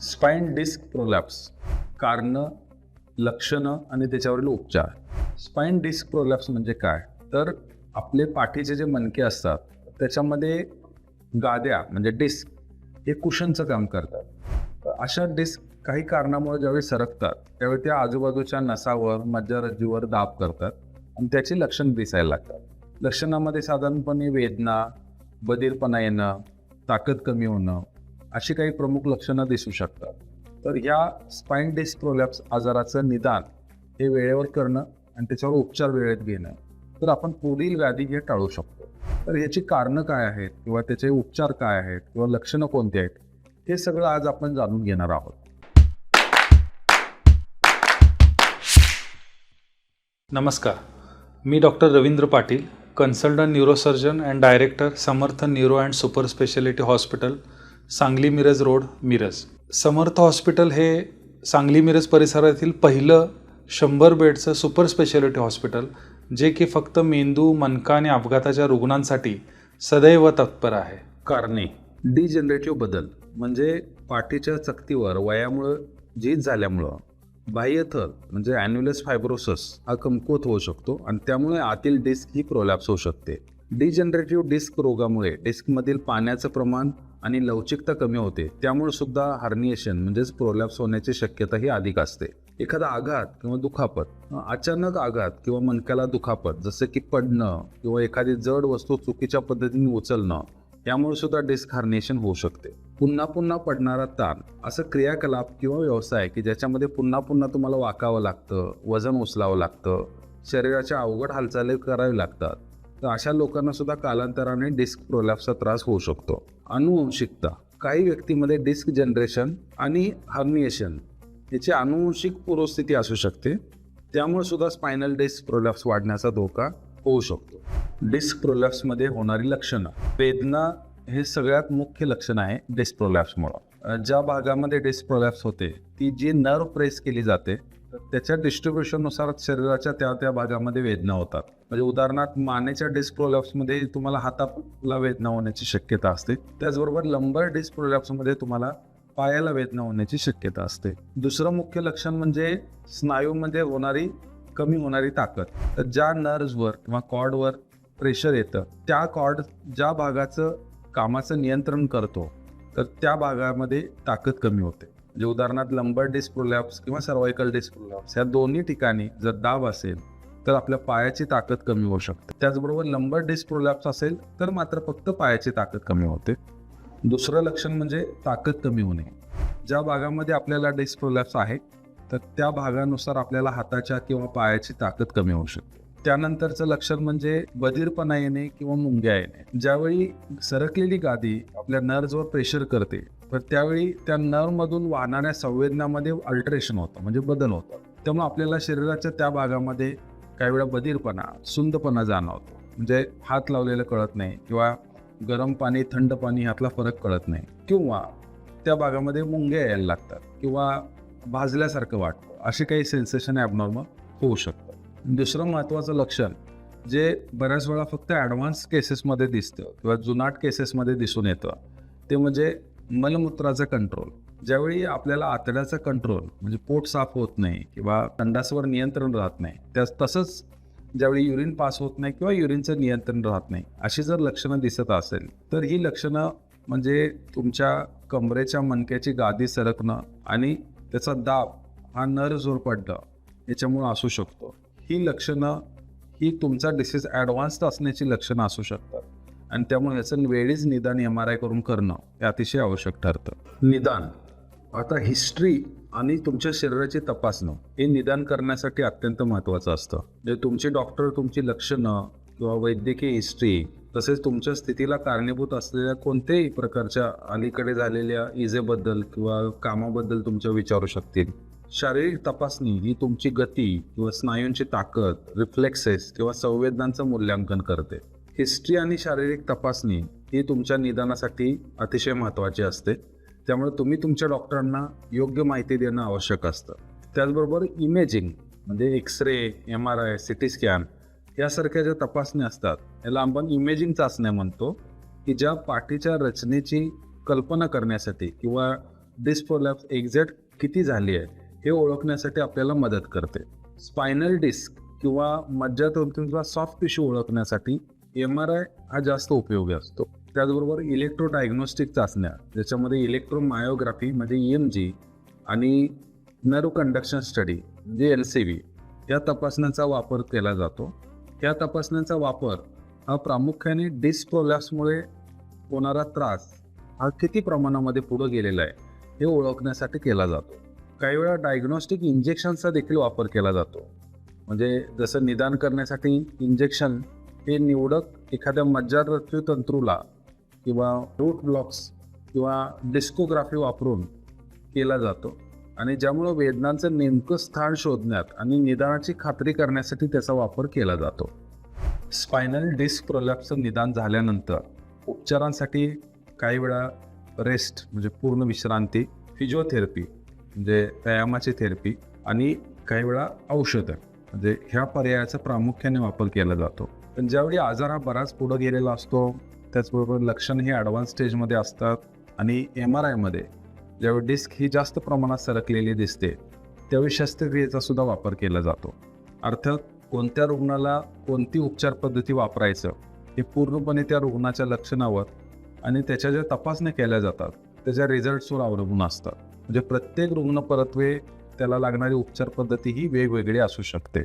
Spine disk prolapse कारणं लक्षणं आणि त्याच्यावरील उपचार. स्पाइन डिस्क प्रोलॅप्स म्हणजे काय? तर आपले पाठीचे जे मणके असतात त्याच्यामध्ये गाद्या म्हणजे डिस्क हे कुशनचं काम करतात. तर अशा डिस्क काही कारणामुळे ज्यावेळी सरकतात त्यावेळी त्या आजूबाजूच्या नसावर मज्जारज्जूवर दाब करतात आणि त्याची लक्षण दिसायला लागतात. लक्षणामध्ये साधारणपणे वेदना बधीरपणा येणं ताकद कमी होणं अशी काही प्रमुख लक्षणं दिसू शकतात. तर ह्या स्पाइन डिस्क प्रोलॅप्स आजाराचं निदान हे वेळेवर करणं आणि त्याच्यावर उपचार वेळेत घेणं तर आपण पुढील व्याधी हे टाळू शकतो. तर याची कारणं काय आहेत किंवा त्याचे उपचार काय आहेत किंवा लक्षणं कोणती आहेत हे सगळं आज आपण जाणून घेणार आहोत. नमस्कार. मी doctor Ravindra Patil consultant neurosurgeon and director Samarth neuro and super speciality hospital Sangli Miraj road Miraj. Samarth hospital हे सांगली मिरज परिसरातील पहिलं शंभर बेडचं सुपर स्पेशालिटी हॉस्पिटल जे की फक्त मेंदू मनका आणि अपघाताच्या रुग्णांसाठी सदैव तत्पर आहे. कारणे. डिजनरेटिव्ह बदल म्हणजे पाठीच्या चकतीवर वयामुळं जीत झाल्यामुळं. बाह्यथर म्हणजे ॲन्युलस फायब्रोसस हा कमकुवत होऊ शकतो आणि त्यामुळे आतील डिस्क ही प्रोलॅप्स होऊ शकते. डिजनरेटिव्ह डिस्क रोगामुळे डिस्कमधील पाण्याचं प्रमाण आणि लवचिकता कमी होते. त्यामुळे सुद्धा हार्निएशन म्हणजेच प्रोलॅप्स होण्याची शक्यता ही अधिक असते. एखादा आघात किंवा दुखापत अचानक आघात किंवा मणक्याला दुखापत जसं की पडणं किंवा एखादी जड वस्तू चुकीच्या पद्धतीने उचलणं यामुळे सुद्धा डिस्क हार्निएशन होऊ शकते. पुन्हा पुन्हा पडणारा ताण असं क्रियाकलाप किंवा व्यवसाय की ज्याच्यामध्ये पुन्हा पुन्हा तुम्हाला वाकावं लागतं वजन उचलावं लागतं शरीराच्या अवघड हालचाली करावी लागतात तर अशा लोकांना सुद्धा कालांतराने डिस्क प्रोलॅप्सचा त्रास होऊ शकतो. अनुवंशिकता काही व्यक्तीमध्ये डिस्क जनरेशन आणि हर्निएशन याची अनुवंशिक पूर्वस्थिती असू शकते. त्यामुळे सुद्धा स्पायनल डिस्क प्रोलॅप्स वाढण्याचा धोका होऊ शकतो. डिस्क प्रोलॅप्समध्ये होणारी लक्षणं. वेदना हे सगळ्यात मुख्य लक्षण आहे डिस्क प्रोलॅप्समुळं. ज्या भागामध्ये डिस्क प्रोलॅप्स होते ती जी नर्व प्रेस केली जाते त्याच्या डिस्ट्रीब्युशननुसार शरीराच्या त्या त्या भागामध्ये वेदना होतात. म्हणजे उदाहरणार्थ मानेच्या डिस्क प्रोलॅप्समध्ये तुम्हाला हाताला वेदना होण्याची शक्यता असते. त्याचबरोबर लंबर डिस्क प्रोलॅप्समध्ये तुम्हाला पायाला वेदना होण्याची शक्यता असते. दुसरं मुख्य लक्षण म्हणजे स्नायूमध्ये होणारी कमी होणारी ताकद. तर ज्या नर्व्सवर किंवा कॉर्डवर प्रेशर येतं त्या कॉर्ड ज्या भागाचं कामाचं नियंत्रण करतो तर त्या भागामध्ये ताकद कमी होते. म्हणजे उदाहरणार्थ लंबर डिस्क प्रोलॅप्स किंवा सर्वायकल डिस्क प्रोलॅप्स या दोन्ही ठिकाणी जर दाब असेल तर आपल्या पायाची ताकद कमी होऊ शकते. त्याचबरोबर लंबर डिस्क प्रोलॅप्स असेल तर मात्र फक्त पायाची ताकद कमी होते. दुसरं लक्षण म्हणजे ताकद कमी होणे. ज्या भागामध्ये आपल्याला डिस्क प्रोलॅप्स आहे तर त्या भागानुसार आपल्याला हाताच्या किंवा पायाची ताकद कमी होऊ शकते. त्यानंतरचं लक्षण म्हणजे बधीरपणा येणे किंवा मुंग्या येणे. ज्यावेळी सरकलेली गादी आपल्या नर्व्सवर प्रेशर करते तर त्यावेळी त्या नर्वमधून वाहणाऱ्या संवेदनामध्ये अल्टरेशन होतं म्हणजे बदल होतं. त्यामुळे आपल्याला शरीराच्या त्या भागामध्ये काही वेळा बधीरपणा सुंदपणा जाणवतो. म्हणजे हात लावलेलं कळत नाही किंवा गरम पाणी थंड पाणी ह्यातला फरक कळत नाही. किंवा त्या भागामध्ये मुंग्या यायला लागतात किंवा भाजल्यासारखं वाटतं. असे काही सेन्सेशन ॲबनॉर्मल होऊ शकतं. दुसरं महत्त्वाचं लक्षण जे बऱ्याच वेळा फक्त ॲडव्हान्स केसेसमध्ये दिसतं किंवा जुनाट केसेसमध्ये दिसून येतं ते म्हणजे मलमूत्राचं कंट्रोल ज्यावेळी आपल्याला आतड्याचा कंट्रोल म्हणजे पोट साफ होत नाही किंवा संडासवर नियंत्रण राहत नाही त्या तसंच ज्यावेळी युरिन पास होत नाही किंवा युरिनचं नियंत्रण राहत नाही अशी जर लक्षणं दिसत असेल तर ही लक्षणं म्हणजे तुमच्या कमरेच्या मणक्याची गादी सरकणं आणि त्याचा दाब हा नर जोर पडणं याच्यामुळं असू शकतो. ही लक्षणं ही तुमचा डिसीज ॲडव्हान्स्ड असण्याची लक्षणं असू शकतात. आणि त्यामुळे याचं वेळीच निदान एम आर आय करून करणं हे अतिशय आवश्यक ठरतं. निदान. आता हिस्ट्री आणि तुमच्या शरीराची तपासणं हे निदान करण्यासाठी अत्यंत महत्त्वाचं असतं. म्हणजे तुमचे डॉक्टर तुमची लक्षणं किंवा वैद्यकीय हिस्ट्री तसेच तुमच्या स्थितीला कारणीभूत असलेल्या कोणत्याही प्रकारच्या अलीकडे झालेल्या इजेबद्दल किंवा कामाबद्दल तुमच्या विचारू शकतील. शारीरिक तपासणी ही तुमची गती किंवा स्नायूंची ताकद रिफ्लेक्सेस किंवा संवेदनांचं मूल्यांकन करते. हिस्ट्री आणि शारीरिक तपासणी ही तुमच्या निदानासाठी अतिशय महत्त्वाची असते. त्यामुळे तुम्ही तुमच्या डॉक्टरांना योग्य माहिती देणं आवश्यक असतं. त्याचबरोबर इमेजिंग म्हणजे X ray M R I C T scan यासारख्या ज्या तपासण्या असतात याला आपण इमेजिंग चाचण्या म्हणतो की ज्या पाठीच्या रचनेची कल्पना करण्यासाठी किंवा डिस्पोलॅप्स एक्झॅक्ट किती झाली आहे हे ओळखण्यासाठी आपल्याला मदत करते. स्पायनल डिस्क किंवा मज्जातंतूंचा सॉफ्ट टिश्यू ओळखण्यासाठी एम आर आय हा जास्त उपयोगी असतो. त्याचबरोबर इलेक्ट्रो डायग्नोस्टिक चाचण्या ज्याच्यामध्ये इलेक्ट्रोमायोग्राफी म्हणजे ई एम जी आणि नर्व कंडक्शन स्टडी म्हणजे एल सी व्ही या तपासण्यांचा वापर केला जातो. या तपासण्यांचा वापर हा प्रामुख्याने डिस्क होणारा त्रास हा किती प्रमाणामध्ये पुढं गेलेला आहे हे ओळखण्यासाठी केला जातो. काही वेळा डायग्नोस्टिक इंजेक्शनचा देखील वापर केला जातो. म्हणजे जसं निदान करण्यासाठी इंजेक्शन हे निवडक एखाद्या मज्जारथ्यू तंतूला किंवा रूट ब्लॉक्स किंवा डिस्कोग्राफी वापरून केला जातो. आणि ज्यामुळं वेदनांचं नेमकं स्थान शोधण्यात आणि निदानाची खात्री करण्यासाठी त्याचा वापर केला जातो. स्पायनल डिस्क प्रोलॅप्सचं निदान झाल्यानंतर उपचारांसाठी काही वेळा रेस्ट म्हणजे पूर्ण विश्रांती फिजिओथेरपी म्हणजे व्यायामाची थेरपी आणि काही वेळा औषधं. म्हणजे ह्या पर्यायाचा प्रामुख्याने वापर केला जातो. पण ज्यावेळी आजार हा बराच पुढं गेलेला असतो त्याचबरोबर लक्षण हे ॲडव्हान्स स्टेजमध्ये असतात आणि एम आर आयमध्ये ज्यावेळी डिस्क ही जास्त प्रमाणात सरकलेली दिसते त्यावेळी शस्त्रक्रियेचा सुद्धा वापर केला जातो. अर्थात कोणत्या रुग्णाला कोणती उपचार पद्धती वापरायचं हे पूर्णपणे त्या रुग्णाच्या लक्षणावर आणि त्याच्या ज्या तपासण्या केल्या जातात त्याच्या रिझल्ट्सवर अवलंबून असतात. म्हणजे प्रत्येक रुग्ण परत्वे त्याला लागणारी उपचार पद्धती ही वेगवेगळी असू शकते.